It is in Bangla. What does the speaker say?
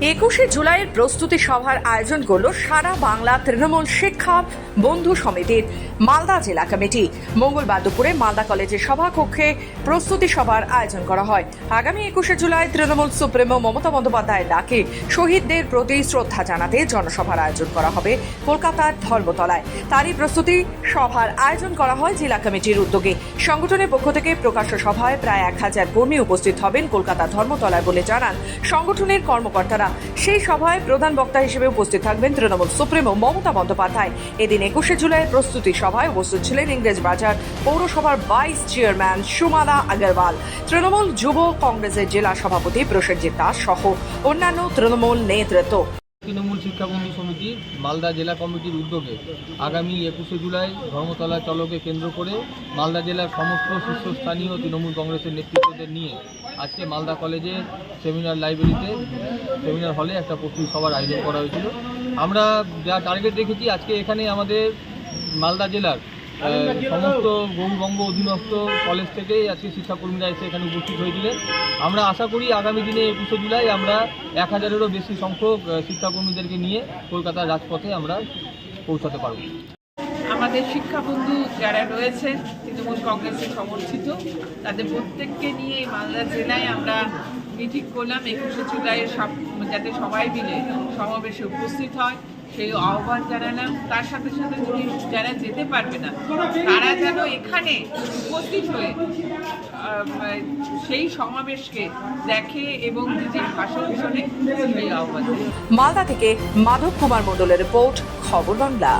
একুশে জুলাইয়ের প্রস্তুতি সভার আয়োজন করল সারা বাংলা তৃণমূল শিক্ষা বন্ধু সমিতির মালদা জেলা কমিটি। মঙ্গলবার দুপুরে মালদা কলেজের সভাকক্ষে প্রস্তুতি সভার আয়োজন করা হয়। আগামী একুশে জুলাই তৃণমূল সুপ্রিমো মমতা বন্দ্যোপাধ্যায়ের ডাকে শহীদদের প্রতি শ্রদ্ধা জানাতে জনসভার আয়োজন করা হবে কলকাতার ধর্মতলায়। তারই প্রস্তুতি সভার আয়োজন করা হয় জেলা কমিটির উদ্যোগে। সংগঠনের পক্ষ থেকে প্রকাশ্য সভায় প্রায় এক হাজার কর্মী উপস্থিত হবেন কলকাতা ধর্মতলায় বলে জানান সংগঠনের কর্মকর্তারা। সেই সভায় প্রধান বক্তা হিসেবে উপস্থিত থাকবেন তৃণমূল সুপ্রিমো মমতা বন্দ্যোপাধ্যায়। এদিন একুশে জুলাইয়ের প্রস্তুতি সভায় উপস্থিত ছিলেন ইংরেজ বাজার পৌরসভার ভাইস চেয়ারম্যান সুমালা আগরওয়াল। তৃণমূল যুব কংগ্রেসের জেলা সভাপতি প্রসেনজিৎ দাস সহ অন্যান্য তৃণমূল নেতৃত্ব। তৃণমূল শিক্ষাবন্ধু সমিতি মালদা জেলা কমিটির উদ্যোগে আগামী একুশে জুলাই ধর্মতলা চলকে কেন্দ্র করে মালদা জেলার সমস্ত শীর্ষস্থানীয় তৃণমূল কংগ্রেসের নেতৃত্বদের নিয়ে আজকে মালদা কলেজের সেমিনার লাইব্রেরিতে সেমিনার হলে একটা প্রস্তুতি সভার আয়োজন করা হয়েছিল। আমরা যা টার্গেট রেখেছি আজকে এখানে আমাদের মালদা জেলার সমস্ত গৌরবঙ্গ অধীনস্থ কলেজ থেকে আজকে শিক্ষাকর্মীরা এসে এখানে উপস্থিত হয়েছিলেন। আমরা আশা করি আগামী দিনে একুশে জুলাই আমরা এক হাজারেরও বেশি সংখ্যক শিক্ষাকর্মীদেরকে নিয়ে কলকাতার রাজপথে আমরা পৌঁছাতে পারব। আমাদের শিক্ষাবন্ধু যারা রয়েছেন, তৃণমূল কংগ্রেসে সমর্থিত, তাদের প্রত্যেককে নিয়ে মালদা জেলায় আমরা মিটিং করলাম। একুশে জুলাইয়ের সব যাতে সবাই মিলে সমাবেশে উপস্থিত হয়, সেই আহ্বান জানালাম। তার সাথে সাথে যদি যারা যেতে পারবে না, তারা যেন এখানে উপস্থিত হয়ে সেই সমাবেশকে দেখে এবং নিজের ভাষণ সেই আহ্বান মালদা থেকে মাধব কুমার মণ্ডলের রিপোর্ট, খবর বাংলা।